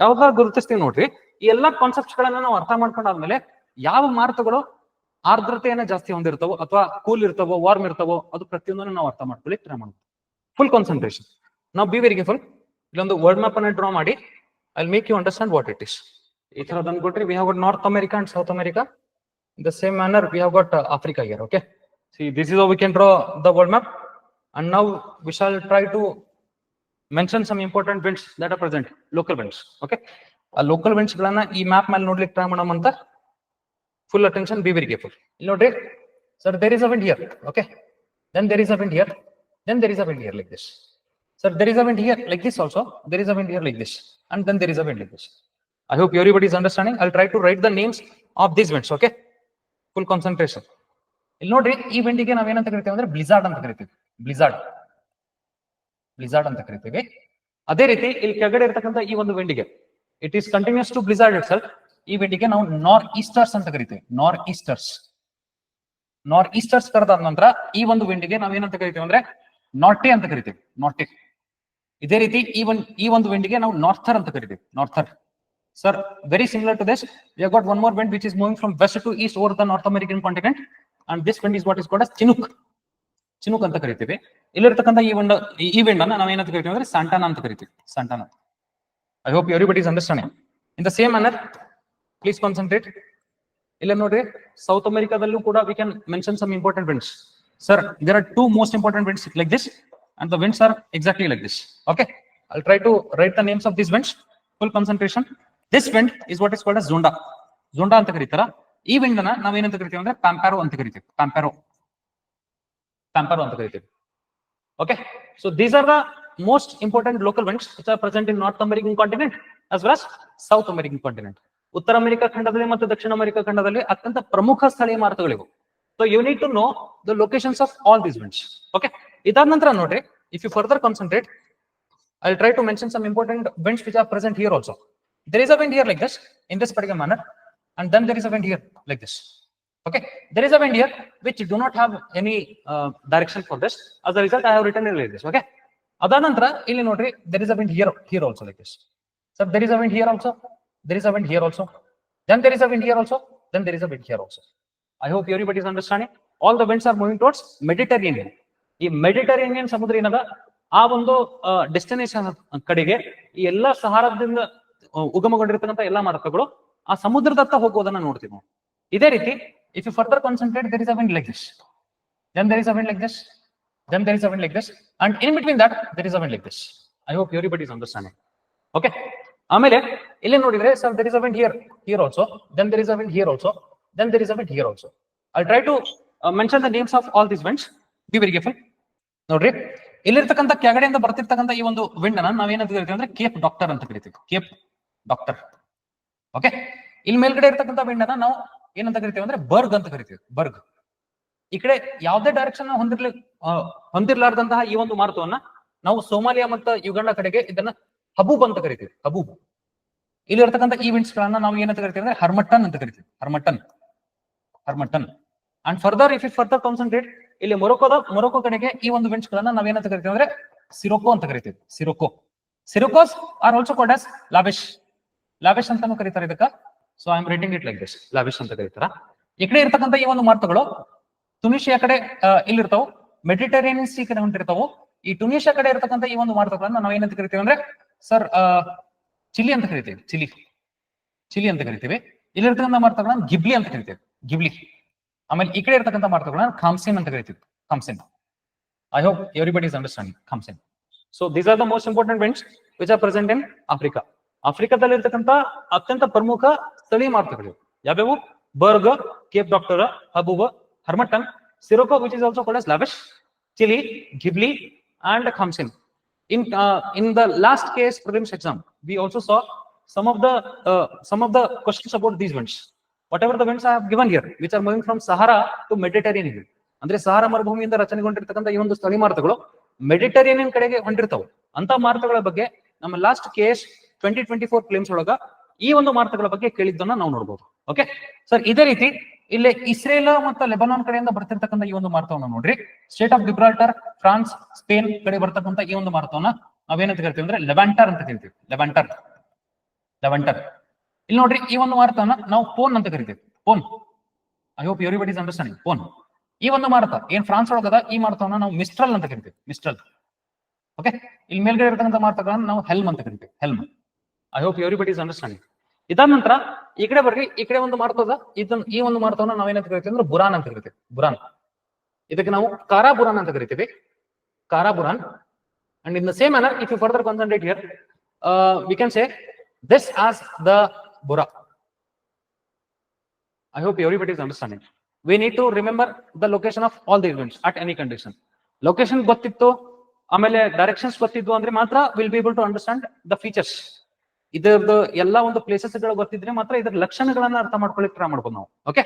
S1: ಯಾವಾಗ ಗುರುತಿಸ್ತೀವಿ ನೋಡ್ರಿ ಈ ಎಲ್ಲಾ ಕಾನ್ಸೆಪ್ಟ್ಸ್ ಗಳನ್ನ ನಾವು ಅರ್ಥ ಮಾಡ್ಕೊಂಡಾದ್ಮೇಲೆ ಯಾವ ಮಾರುತಗಳು ಆರ್ದ್ರತೆಯನ್ನ ಜಾಸ್ತಿ ಹೊಂದಿರ್ತವೋ ಅಥವಾ ಕೂಲ್ ಇರ್ತವೋ ವಾರ್ಮ್ ಇರ್ತವೋ ಅದು ಪ್ರತಿಯೊಂದನ್ನು ನಾವು ಅರ್ಥ ಮಾಡ್ಕೊಳ್ಳಿ ಟ್ರೈ ಮಾಡ್ಬೋದು ಫುಲ್ ಕಾನ್ಸಂಟ್ರೇಷನ್ ನಾವು ಬಿ ಫುಲ್ ಇಲ್ಲೊಂದು ವರ್ಲ್ಡ್ ಮ್ಯಾಪ್ ಅನ್ನ ಡ್ರಾ ಮಾಡಿ I make you understand what it is ಈ ತರ ಅಂದ್ಕೊಟ್ರಿ we have got North America and South America the same manner we have got Africa uh, okay see this this we can draw the world map and now we shall try shall try to mention some important winds that are present, local winds, okay? ಆ local winds ಗಳನ್ನ ಈ map ಮೇಲೆ ನೋಡ್ಲಿಕ್ಕೆ try ಮಾಡೋಣ ಅಂತ full attention be very careful ಇಲ್ಲಿ ನೋಡ್ರಿ sir there is a wind here okay then there is a wind here then there is a wind here like this sir there is a wind here like this also there is a wind here like this and then there is a wind like this I hope everybody is understanding I try to write the names of these winds okay full concentration ಇಲ್ಲಿ ನೋಡ್ರಿ, ಈ ವಿಂಡಿಗೆ ನಾವೇನಂತ ಕರಿತೀವಿ ಅಂದ್ರೆ blizzard ಅಂತ ಕರಿತೀವಿ. Blizzard blizzard ಅಂತ ಕರಿತೀವಿ. ಅದೇ ರೀತಿ ಇಲ್ಲಿ ಕೆಳಗಡೆ ಇರ್ತಕ್ಕಂಥ ಈ ಒಂದು ವಿಂಡಿಗೆ it is continues to blizzard self ಈ ವಿಂಡಿಗೆ ನಾವು ನಾರ್ತ್ ಈಸ್ಟರ್ಸ್ ಅಂತ ಕರಿತೀವಿ. ನಾರ್ತ್ ಈಸ್ಟರ್ಸ್ ನಾರ್ತ್ ಈಸ್ಟರ್ಸ್ ಕರೆದಾದ ನಂತರ ಈ ಒಂದು ವಿಂಡಿಗೆ ನಾವೇನಂತ ಕರಿತೀವಿ ಅಂದ್ರೆ ನಾರ್ಟೆ ಅಂತ ಕರಿತೀವಿ. ನಾರ್ಟೆ ಇದೇ ರೀತಿ ಈ ಒಂದು ಈ ಒಂದು ವಿಂಡಿಗೆ ನಾವು ನಾರ್ಥರ್ ಅಂತ ಕರಿತೀವಿ. Norther sir very similar to this we got one more wind which is moving from west to east over the North American continent and this wind is what is as Chinook. Chinook ಅಂತ ಕರಿತೀವಿ. ಇಲ್ಲಿರ್ತಕ್ಕಂಥ ಈ ಒಂದು, ಈ wind ಅನ್ನ ಏನಂತ ಕರಿತೀವಿ ಅಂದ್ರೆ ಸಂಟಾನ ಅಂತ ಕರಿತೀವಿ. Santana. I hope everybody is understanding in the same manner please concentrate ಇಲ್ಲ ನೋಡ್ರಿ ಸೌತ್ ಅಮೆರಿಕಾದಲ್ಲೂ ಕೂಡ we can mention some important winds sir there are two most important winds like this and the winds are exactly like this okay I try to write the names of this winds full concentration this wind is what is called Zonda Zonda ಅಂತ ಕರೀತಾರ. ಈ wind ಅನ್ನ ನಾವೇನಂತ ಕರಿತೀವಿ ಅಂದ್ರೆ ಪ್ಯಾಂಪ್ಯಾರೋ ಅಂತ ಕರಿತೀವಿ. ಪ್ಯಾಂಪ್ಯಾರೋ Pampero ಅಂತ ಕರಿತೀವಿ okay so these are the most important local winds which are present in North American continent as well as South American continent ಉತ್ತರ ಅಮೆರಿಕ ಖಂಡದಲ್ಲಿ ಮತ್ತು ದಕ್ಷಿಣ ಅಮೆರಿಕ ಖಂಡದಲ್ಲಿ ಅತ್ಯಂತ ಪ್ರಮುಖ ಸ್ಥಳೀಯ ಮಾರುತಗಳಿವು so you need to know the locations of all these winds okay ಇದಾದ ನಂತರ ನೋಡ್ರಿ if you further concentrate I'll try to mention some important winds which are present here also. There is a wind here like this, in this particular manner, and then there is a wind here like this. Okay, there is a wind here which do not have any uh, direction for this. As a result, I have written it like this. Okay. adanantra illi ನೋಡ್ರಿ there is a wind here here also like this. So there is a wind here also. There is a wind here also. Then there is a wind here also. Then there is a wind here also. I hope everybody is understanding. All the winds are moving towards Mediterranean. ಈ Mediterranean ಸಮುದ್ರ ಏನದ ಆ ಒಂದು destination ಕಡೆಗೆ ಈ ಎಲ್ಲಾ ಸಹಾರದಿಂದ ಉಗಮಗೊಂಡಿರ್ತಕ್ಕಂಥ ಎಲ್ಲಾ ಮಾರ್ಗಗಳು ಆ ಸಮುದ್ರದತ್ತ ಹೋಗೋದನ್ನ ನೋಡ್ತೀವಿ ನಾವು ಇದೇ ರೀತಿ if you further concentrate there is a wind like this. Then there is a wind like this. Then there is a wind like this. And in between that, there is a wind like this. I hope understanding. Okay. amele okay ಆಮೇಲೆ ಇಲ್ಲಿ ನೋಡಿದ್ರೆ sir there is here wind here here also then there is a wind here also then there is a wind here also I try to mention the names of all this winds be very careful ನೋಡ್ರಿ. ಇಲ್ಲಿರ್ತಕ್ಕಂಥ ಕೆಳಗಡೆಯಿಂದ ಬರ್ತಿರ್ತಕ್ಕಂಥ ಈ ಒಂದು wind ಅನ್ನ ನಾವೇನಂತ ಕರಿತೀವಿ ಅಂದ್ರೆ Cape doctor ಅಂತ ಕರಿತೀವಿ. Cape doctor. ಓಕೆ ಇಲ್ಲಿ ಮೇಲ್ಗಡೆ ಇರ್ತಕ್ಕಂಥ ವಿಂಡ್ ಅನ್ನ ನಾವು ಏನಂತ ಕರಿತೇವೆ ಅಂದ್ರೆ ಬರ್ಗ್ ಅಂತ ಕರಿತೀವಿ, ಬರ್ಗ್. ಈ ಕಡೆ ಯಾವುದೇ ಡೈರೆಕ್ಷನ್ ಹೊಂದಿರ್ಲಿ ಹೊಂದಿರ್ಲಾರ್ದಂತಹ ಈ ಒಂದು ಮಾರುತವನ್ನ ನಾವು ಸೋಮಾಲಿಯಾ ಮತ್ತು ಯುಗಂಡ ಕಡೆಗೆ ಇದನ್ನ ಹಬೂಬ್ ಅಂತ ಕರಿತೀವಿ, ಹಬೂಬ್. ಇಲ್ಲಿ ಇರ್ತಕ್ಕಂಥ ಈ ವಿಂಡ್ಸ್ ಗಳನ್ನ ನಾವು ಏನಂತ ಕರಿತೀವಿ ಅಂದ್ರೆ ಹರ್ಮಟನ್ ಅಂತ ಕರಿತೀವಿ, Harmattan. Harmattan. And further if it further concentrate ಇಲ್ಲಿ ಮೊರೊಕೋದ, ಮೊರೊಕೋ ಕಡೆಗೆ ಈ ಒಂದು ವಿಂಡ್ಸ್ ಗಳನ್ನ ಏನಂತ ಕರಿತೀವಿ ಅಂದ್ರೆ ಸಿರೋಕೋ ಅಂತ ಕರಿತೀವಿ, Sirocco. Siroccos are also called as Leveche Leveche ಅಂತಾನು ಕರೀತಾರೆ ಇದಕ್ಕ. So I am writing it like this Leveche ಅಂತ ಕರೀತಾರ. ಈ ಕಡೆ ಇರ್ತಕ್ಕಂಥ ಈ ಒಂದು ಮಾತುಗಳು ತುನಿಷಿಯಾ ಕಡೆ ಇಲ್ಲಿರ್ತಾವು. ಮೆಡಿಟರೇನಿಯನ್ ಸಿ ಕಡೆ ಹೊಂಟಿರ್ತಾವು. ಈ ಟುನಿಷಿಯಾ ಕಡೆ ಇರ್ತಕ್ಕಂಥ ಈ ಒಂದು ಮಾತುಗಳನ್ನ ನಾವು ಏನಂತ ಕರಿತೀವಿ ಅಂದ್ರೆ, ಸರ್ ಚಿಲಿ ಅಂತ ಕರಿತೀವಿ. ಚಿಲಿ ಚಿಲಿ ಅಂತ ಕರಿತೀವಿ. ಇಲ್ಲಿರ್ತಕ್ಕಂಥ ಮಾತುಗಳನ್ನ ಗಿಬ್ಲಿ ಅಂತ ಕರಿತೀವಿ. ಗಿಬ್ಲಿ. ಆಮೇಲೆ ಈ ಕಡೆ ಇರ್ತಕ್ಕಂಥ ಮಾತುಗಳನ್ನ ಖಾಮ್ಸಿನ್ ಅಂತ ಕರಿತೀವಿ. Khamsin. I hope everybody is understanding Khamsin. So these are the most important winds which are present in Africa ಆಫ್ರಿಕಾದಲ್ಲಿ ಇರ್ತಕ್ಕಂತ ಅತ್ಯಂತ ಪ್ರಮುಖ ಸ್ಥಳೀಯ ಮಾರ್ಕೆಟ್ಗಳು ಯಾವ್ಯಾವು? Berg Cape Doctor Haboob Harmattan, Sirocco which is also ಕೊಡಸ್ Leveche Chili Ghibli and Khamsin. In in the last case prelims exam we also saw some of the some of the questions about these winds whatever the winds I have given here which are moving from Sahara to Mediterranean ಇದೆ ಅಂದ್ರೆ ಸಹಾರ ಮರುಭೂಮಿಯಿಂದ ರಚನೆಗೊಂಡಿರ್ತಕ್ಕಂಥ ಈ ಒಂದು ಸ್ಥಳೀಯ ಮಾರುತಗಳು Mediterranean ಕಡೆಗೆ ಹೊಂದಿರ್ತಾವೆ ಅಂತ ಮಾರುತಗಳ ಬಗ್ಗೆ ನಮ್ಮ last case twenty twenty four claims ಒಳಗ ಈ ಒಂದು ಮಾರ್ತಗಳ ಬಗ್ಗೆ ಕೇಳಿದ್ದನ್ನ ನಾವು ನೋಡಬಹುದು ಓಕೆ ಸರ್ ಇದೇ ರೀತಿ ಇಲ್ಲಿ ಇಸ್ರೇಲ್ ಮತ್ತು ಲೆಬನಾನ್ ಕಡೆಯಿಂದ ಬರ್ತಿರ್ತಕ್ಕಂಥ ಈ ಒಂದು ಮಾರ್ತವನ್ನ ನೋಡ್ರಿ. Strait of Gibraltar France Spain ಕಡೆ ಬರ್ತಕ್ಕಂಥ ಈ ಒಂದು ಮಾರ್ತವನ್ನ ನಾವೇನಂತ ಕರಿತೀವಿ ಅಂದ್ರೆ ಲೆವೆಂಟರ್ ಅಂತ ಕರಿತೀವಿ. ಲೆವೆಂಟರ್ ಲೆವೆಂಟರ್ ಇಲ್ಲಿ ನೋಡ್ರಿ ಈ ಒಂದು ಮಾರ್ತವನ್ನ ನಾವು ಪೋನ್ ಅಂತ ಕರಿತೀವಿ. Foehn I hope everybody understanding Foehn ಈ ಒಂದು ಮಾರ್ತ ಏನ್ ಫ್ರಾನ್ಸ್ ಒಳಗದ ಈ ಮಾರ್ತವನ್ನ ನಾವು ಮಿಸ್ಟ್ರಲ್ ಅಂತ ಕರಿತೀವಿ. ಮಿಸ್ಟ್ರಲ್ ಓಕೆ ಇಲ್ಲಿ ಮೇಲ್ಗಡೆ ಇರ್ತಕ್ಕಂಥ ಮಾರ್ತಗಳನ್ನ ನಾವು ಹೆಲ್ಮ್ ಅಂತ ಕರಿತೀವಿ. Helm I hope everybody is understanding ಇದಾದ ನಂತರ ಈ ಕಡೆ ಬರ್ರಿ, ಈ ಕಡೆ ಒಂದು ಮಾರ್ತದ ಇದನ್ನ ಈ ಒಂದು ಮಾರ್ತವನ್ನ ನಾವೇನಂತ ಕರಿತೀವಿ ಅಂದ್ರೆ ಬುರಾನ್ ಅಂತ ಕರಿತೀವಿ, ಬುರಾನ್. ಇದಕ್ಕೆ ನಾವು ಕಾರಾ ಬುರಾನ್ ಅಂತ ಕರಿತೀವಿ. Kara Buran. And in the same manner if you further concentrate here we can say this as the Bora I hope everybody is understanding we need to remember the location of all the events at any condition location ಗೊತ್ತಿತ್ತು, ಆಮೇಲೆ directions ಗೊತ್ತಿದ್ವು ಅಂದ್ರೆ ಮಾತ್ರ will be able to understand the features ಇದರದ್ದು ಎಲ್ಲ ಒಂದು ಪ್ಲೇಸಸ್ಗಳು ಗೊತ್ತಿದ್ರೆ ಮಾತ್ರ ಇದ್ರ ಲಕ್ಷಣಗಳನ್ನ ಅರ್ಥ ಮಾಡ್ಕೊಳ್ಳಿಕ್ ಟ್ರೈ ಮಾಡ್ಬೋದು ನಾವು. ಓಕೆ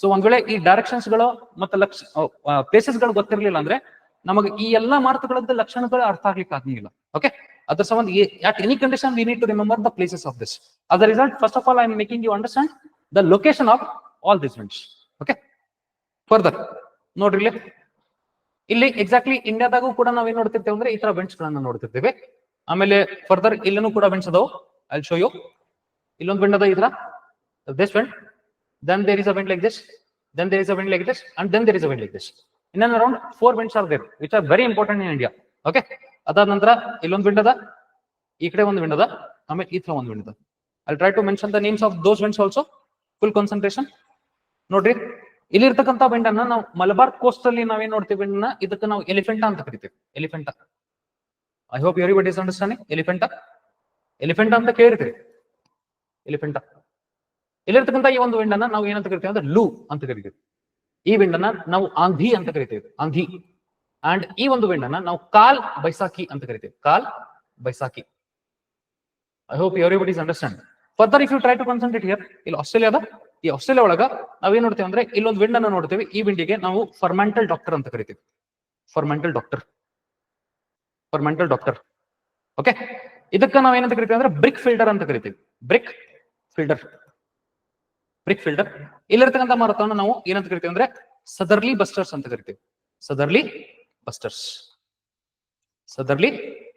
S1: ಸೊ ಒಂದ್ ವೇಳೆ ಈ ಡೈರೆಕ್ಷನ್ಸ್ಗಳು ಮತ್ತೆ ಲಕ್ಷ ಪ್ಲೇಸಸ್ಗಳು ಗೊತ್ತಿರ್ಲಿಲ್ಲ ಅಂದ್ರೆ ನಮಗೆ ಈ ಎಲ್ಲಾ ಮಾರ್ತುಗಳದ್ದು ಲಕ್ಷಣಗಳು ಅರ್ಥ ಆಗ್ಲಿಕ್ಕೆ ಆಗ್ಲಿಲ್ಲ. ಓಕೆ ಅದ್ರ ಸಂಬಂಧ at any condition we need to remember the places of this ಅದ result first of all I am making you understand the location of all this ಮೆಂಟ್ಸ್ okay further ನೋಡ್ರಿ ಇಲ್ಲಿ ಇಲ್ಲಿ ಎಕ್ಸಾಕ್ಟ್ಲಿ ಇಂಡಿಯಾದಾಗೂ ಕೂಡ ನಾವೇನ್ ನೋಡ್ತಿರ್ತೇವೆ ಅಂದ್ರೆ ಈ ತರ ಗಳನ್ನ ನೋಡ್ತಿರ್ತೇವೆ. ಆಮೇಲೆ ಫರ್ದರ್ ಇಲ್ಲೂ ಕೂಡ ಬೆಂಚ್ ಅದಾವು. ಐ ಶೋ ಯು ಇಲ್ಲೊಂದು ಬೆಂಡ್ ಅದ ಈ ತರ this bend then there is a bend like this then there is a bend like this and then there is a bend like this in around four bends are there which are very important in India okay ಅದಾದ ನಂತರ ಇಲ್ಲೊಂದು bend ಅದ. ಈ ಕಡೆ ಒಂದು wind ಅದ. ಆಮೇಲೆ ಈ ತರ ಒಂದು ವಿಂಡ್ ಅದ. I try to mention the names of those bends also full concentration ನೋಡ್ರಿ. ಇಲ್ಲಿರ್ತಕ್ಕಂಥ ಬೆಂಡ್ ಅನ್ನ ನಾವು ಮಲಬಾರ್ ಕೋಸ್ಟ್ ಅಲ್ಲಿ ನಾವೇನ್ ನೋಡ್ತೀವಿ ಬೆಂಡನ್ನ ಇದಕ್ಕೆ ನಾವು ಎಲಿಫೆಂಟ ಅಂತ ಕರಿತೀವಿ. Elephanta I hope everybody is understanding Elephanta Elephanta ಅಂತ ಕೇಳಿರ್ತೀವಿ. ಎಲಿಫೆಂಟ ಇಲ್ಲಿರ್ತಕ್ಕಂಥ ಈ ಒಂದು ವಿಂಡನ್ನ ನಾವು ಏನಂತ ಕರಿತೀವಿ ಅಂದ್ರೆ ಲೂ ಅಂತ ಕರಿತೀವಿ. ಈ ವಿಂಡನ್ನ ನಾವು ಆಂಧಿ ಅಂತ ಕರಿತೀವಿ. ಆಂಧಿ ಅಂಡ್ ಈ ಒಂದು ವಿಂಡನ್ನ ನಾವು ಕಾಲ್ ಬೈಸಾಕಿ ಅಂತ ಕರಿತೀವಿ. Kal Baisakhi. I hope everybody is understand further if you try to concentrate here ಇಲ್ಲಿ ಆಸ್ಟ್ರೇಲಿಯಾದ, ಈ ಆಸ್ಟ್ರೇಲಿಯಾ ಒಳಗ ನಾವೇನ್ ನೋಡ್ತೇವೆ ಅಂದ್ರೆ ಇಲ್ಲೊಂದು ವಿಂಡ್ ಅನ್ನು ನೋಡ್ತೇವೆ. ಈ ವಿಂಡಿಗೆ ನಾವು ಫರ್ಮೆಂಟಲ್ ಡಾಕ್ಟರ್ ಅಂತ ಕರಿತೀವಿ. Fremantle Doctor. Fremantle Doctor. Okay ಇದಕ್ಕ ನಾವು ಏನಂತ ಕರಿತೀವಿ ಅಂದ್ರೆ ಬ್ರಿಕ್ ಫಿಲ್ಟರ್ ಅಂತ ಕರಿತೀವಿ. ಬ್ರಿಕ್ ಫಿಲ್ಟರ್ ಬ್ರಿಕ್ ಫಿಲ್ಟರ್ ಇಲ್ಲಿರ್ತಕ್ಕಂಥ ಮಾರುತವನ್ನು ನಾವು ಏನಂತ ಕರಿತೀವಿ ಅಂದ್ರೆ ಸದರ್ಲಿ ಬಸ್ಟರ್ಸ್ ಅಂತ ಕರಿತೀವಿ. Southerly busters southerly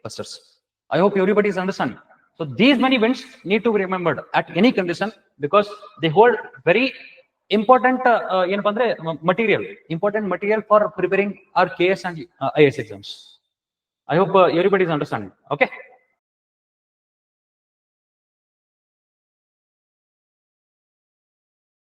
S1: busters I hope everybody is understand so these many winds be remembered at any condition because they hold very important uh, ಏನಪ್ಪಾ ಅಂದ್ರೆ material important material for preparing R K S and I S exams I hope everybody is understanding okay